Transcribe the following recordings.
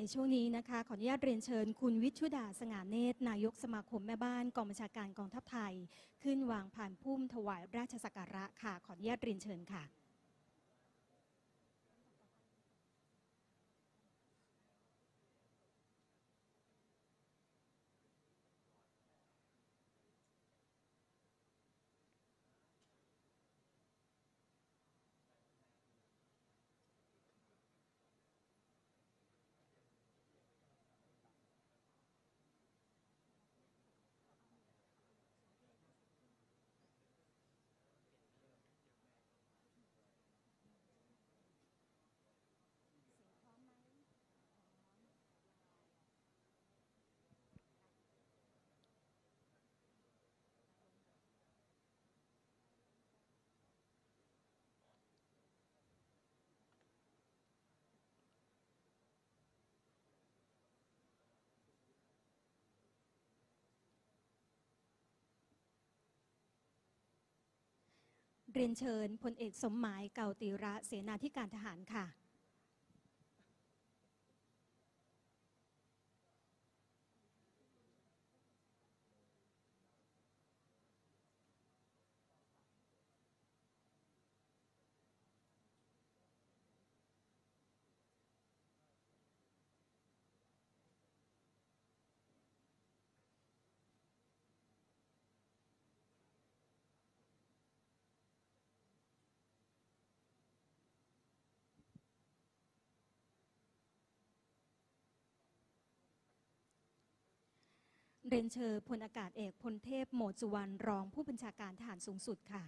ในช่วงนี้นะคะขออนุญาตเรียนเชิญคุณวิชุดาสง่าเนตรนายกสมาคมแม่บ้านกองบัญชาการกองทัพไทย ขึ้นวางผ่านพุ่มถวายราชสักการะค่ะขออนุญาตเรียนเชิญค่ะ เรียนเชิญพลเอกสมหมายเก่าตีระเสนาธิการทหารค่ะ เรียนเชิญพลอากาศเอกพลเทพโหมดสุวรรณรองผู้บัญชาการทหารสูงสุดค่ะ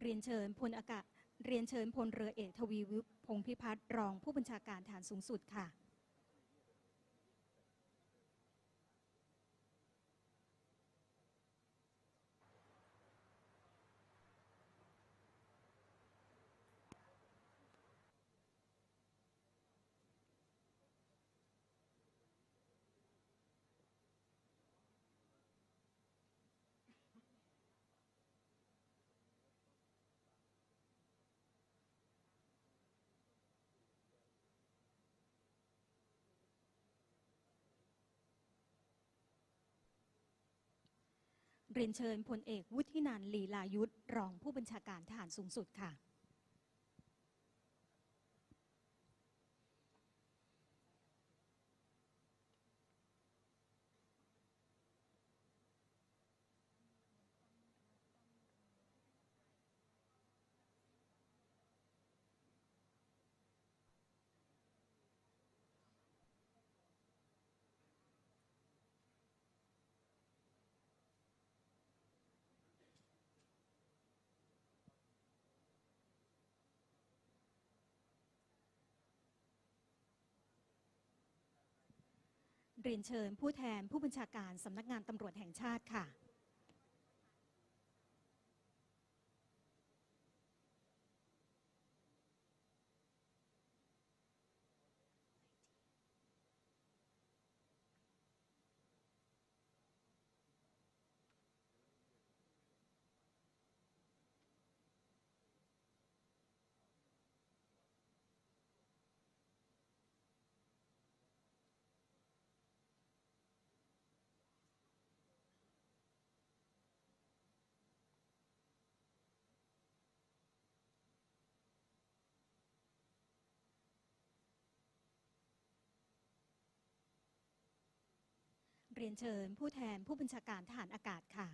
เรียนเชิญพลอากาศเรียนเชิญพลเรือเอกทวีวิพงพิพัฒน์รองผู้บัญชาการฐานสูงสุดค่ะ เรียนเชิญพลเอกวุฒินันลีลายุทธรองผู้บัญชาการทหารสูงสุดค่ะ เรียนเชิญผู้แทนผู้บัญชาการสำนักงานตำรวจแห่งชาติค่ะ เรียนเชิญ ผู้แทนผู้บัญชาการทหารอากาศค่ะ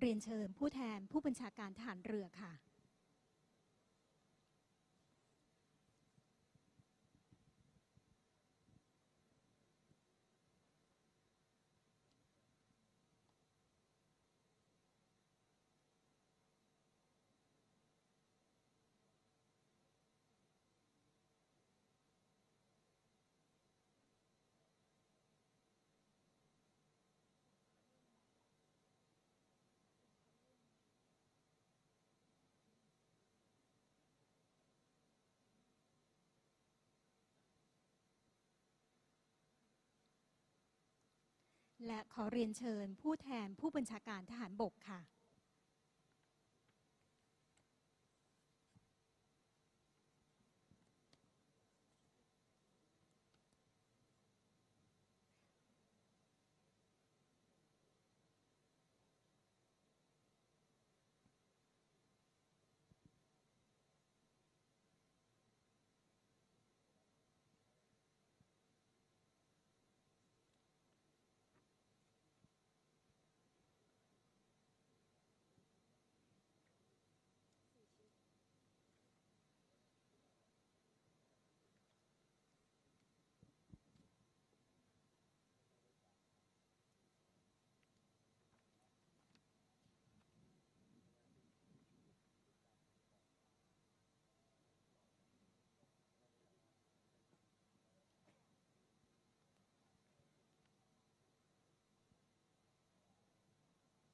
เรียนเชิญผู้แทนผู้บัญชาการทหารเรือค่ะ และขอเรียนเชิญผู้แทนผู้บัญชาการทหารบกค่ะ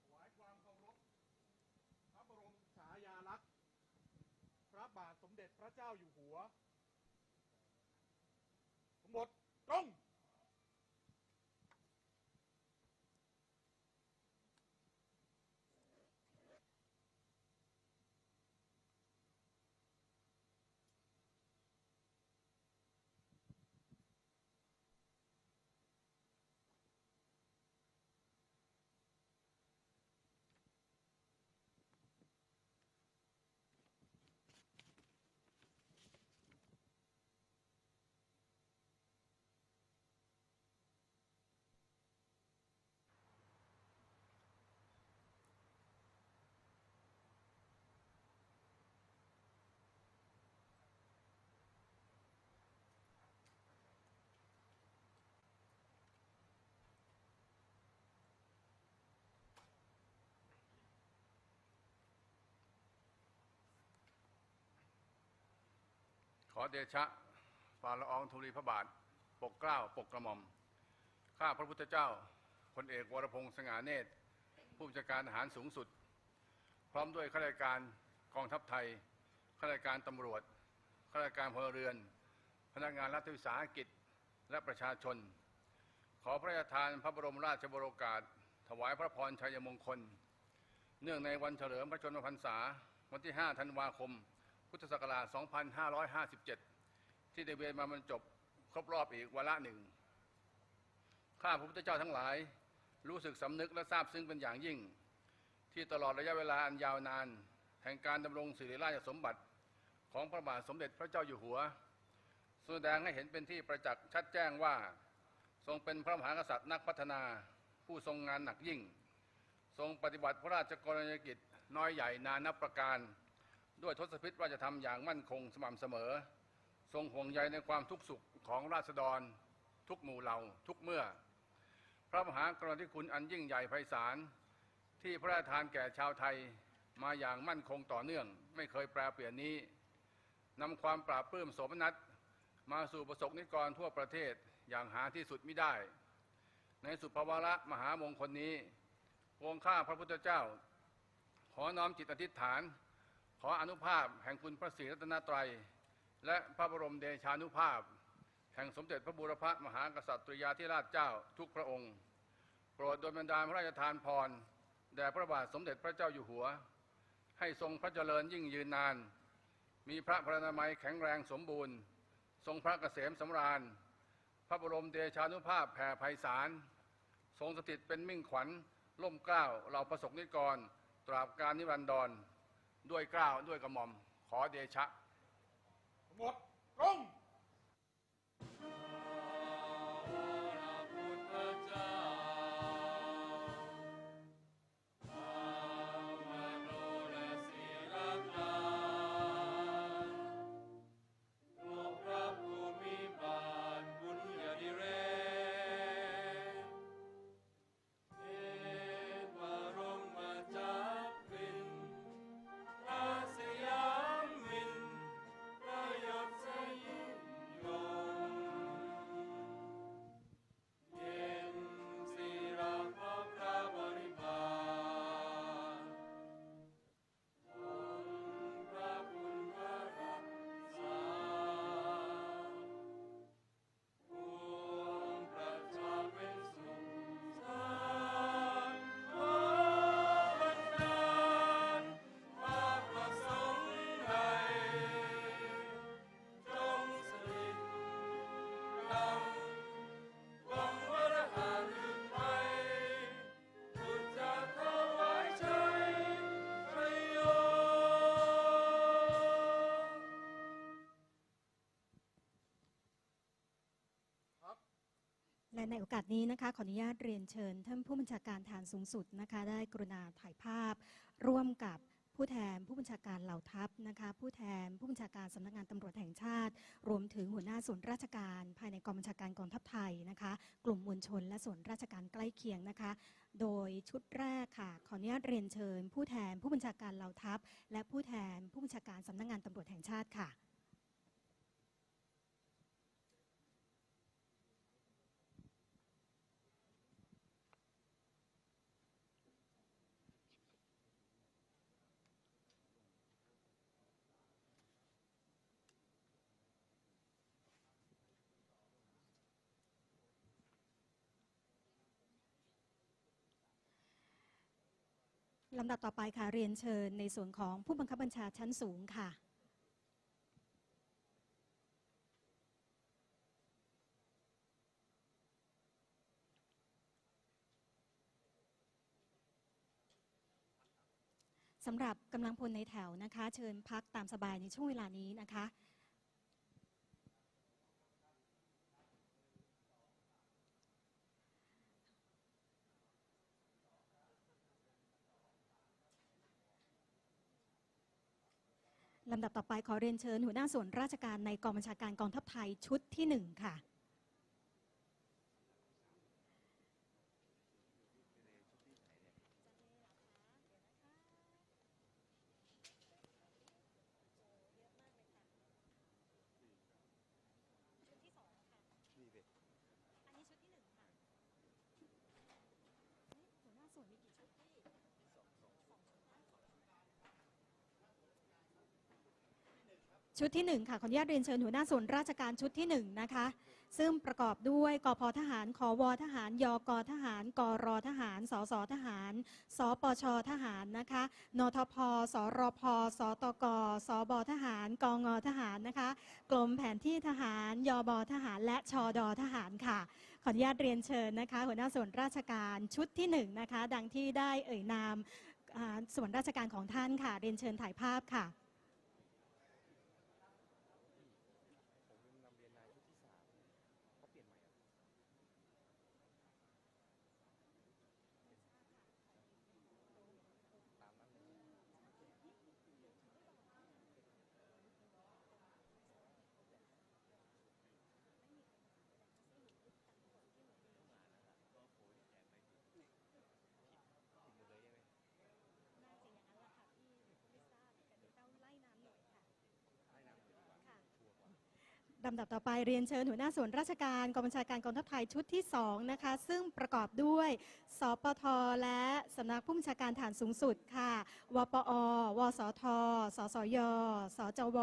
ถวายความเคารพพระบรมฉายาลักษณ์ พระบาทสมเด็จพ ระเจ้าอยู่หัวหมดตรง ขอเดชะฝ่าละอองธุลีพระบาท ปกเกล้าปกกระหม่อม ข้าพระพุทธเจ้าพลเอกวรพงษ์สง่าเนตร ผู้บัญชาการทหารสูงสุด พร้อมด้วยข้าราชการกองทัพไทยข้าราชการตำรวจข้าราชการพลเรือน พนักงานรัฐวิสาหกิจและประชาชน ขอพระราชทานพระบรมราชบโอกาส ถวายพระพรชัยมงคล เนื่องในวันเฉลิมพระชนมพรรษาวันที่ 5 ธันวาคม พุทธศักราช 2557 ที่ได้เวียนมาบรรจบครบรอบอีกวาระหนึ่ง ข้าพระพุทธเจ้าทั้งหลาย รู้สึกสำนึกและซาบซึ้งเป็นอย่างยิ่ง ที่ตลอดระยะเวลาอันยาวนาน แห่งการดำรงสิริราชสมบัติของพระบาทสมเด็จพระเจ้าอยู่หัวแสดงให้เห็นเป็นที่ประจักษ์ชัดแจ้งว่า ทรงเป็นพระมหากษัตริย์นักพัฒนา ผู้ทรงงานหนักยิ่ง ทรงปฏิบัติพระราชกรณียกิจน้อยใหญ่นานับประการ ด้วยทศพิธราชธรรมอย่างมั่นคงสม่ำเสมอ ทรงห่วงใยในความทุกข์สุขของราษฎร ทุกหมู่เหล่าทุกเมื่อ พระมหากรณาธิคุณอันยิ่งใหญ่ไพศาลที่พระราชทานแก่ชาวไทยมาอย่างมั่นคงต่อเนื่อง ไม่เคยแปรเปลี่ยนนี้นำความปราบปลื้มโสมนัสมาสู่ประสบนิกรทั่วประเทศอย่างหาที่สุดมิได้ ในสุภาวระมหามงคลนี้องค์ข้าพระพุทธเจ้า ขอน้อมจิตอธิษฐาน ออนุภาพแห่งคุณพระศรีรัตนตรัย และพระบรมเดชานุภาพ แห่งสมเด็จพระบูรพมหากษัตริยาธิราชเจ้าทุกพระองค์ โปรดโดยบันดาลพระราชทานพรแด่พระบาทสมเด็จพระเจ้าอยู่หัว ให้ทรงพระเจริญยิ่งยืนนาน มีพระพรนามัยแข็งแรงสมบูรณ์ ทรงพระเกษมสำราญ พระบรมเดชานุภาพแผ่ไพศาลทรงสถิตเป็นมิ่งขวัญล่มเกล้าเหล่าประสบนิกร ตราบการนิรันดร ด้วยเกล้าวด้วยกระหม่อมขอเดชะหมดตรง ในโอกาสนี้นะคะขออนุญาตเรียนเชิญ ท่านผู้บัญชาการฐานสูงสุดนะคะได้กรุณาถ่ายภาพ ร่วมกับผู้แทนผู้บัญชาการเหล่าทัพนะคะผู้แทนผู้บัญชาการสำนักงานตำรวจแห่งชาติ รวมถึงหัวหน้าส่วนราชการ ภายในกองบัญชาการกองทัพไทยนะคะ กลุ่มมวลชน และส่วนราชการใกล้เคียงนะคะ โดยชุดแรกค่ะ ขออนุญาตเรียนเชิญ ผู้แทนผู้บัญชาการเหล่าทัพ และผู้แทนผู้บัญชาการสำนักงานตำรวจแห่งชาติค่ะ ลำดับต่อไปค่ะเรียนเชิญในส่วนของผู้บังคับบัญชาชั้นสูงค่ะ สำหรับกำลังพลในแถวนะคะ เชิญพักตามสบายในช่วงเวลานี้นะคะ ลำดับต่อไปขอเรียนเชิญหัวหน้าส่วนราชการในกองบัญชาการกองทัพไทยชุดที่หนึ่งค่ะ ชุดที่หนึ่งค่ะขออนุญาตเรียนเชิญหัวหน้าส่วนราชการชุดที่หนึ่งนะคะ ซึ่งประกอบด้วยกพทหารขวทหาร ยกทหาร กรทหาร สสทหาร สปชทหารนะคะ นทพ สรพ สตก สบทหาร กงทหารนะคะ กรมแผนที่ทหาร ยบทหาร และชดทหารค่ะ ขออนุญาตเรียนเชิญนะคะ หัวหน้าส่วนราชการชุดที่หนึ่งนะคะ ดังที่ได้เอ่ยนามส่วนราชการของท่านค่ะ เรียนเชิญถ่ายภาพค่ะ ลำดับต่อไปเรียนเชิญหัวหน้าส่วนราชการกองบัญชาการกองทัพไทยชุดที่ 2 นะคะ ซึ่งประกอบด้วยสปท และสำนักผู้บัญชาการฐานสูงสุดค่ะ วปอ วสท สสย สจว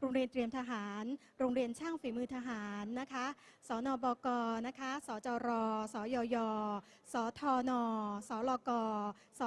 โรงเรียนเตรียมทหาร โรงเรียนช่างฝีมือทหารนะคะ สนบก นะคะ สจร สยย สทน สลกส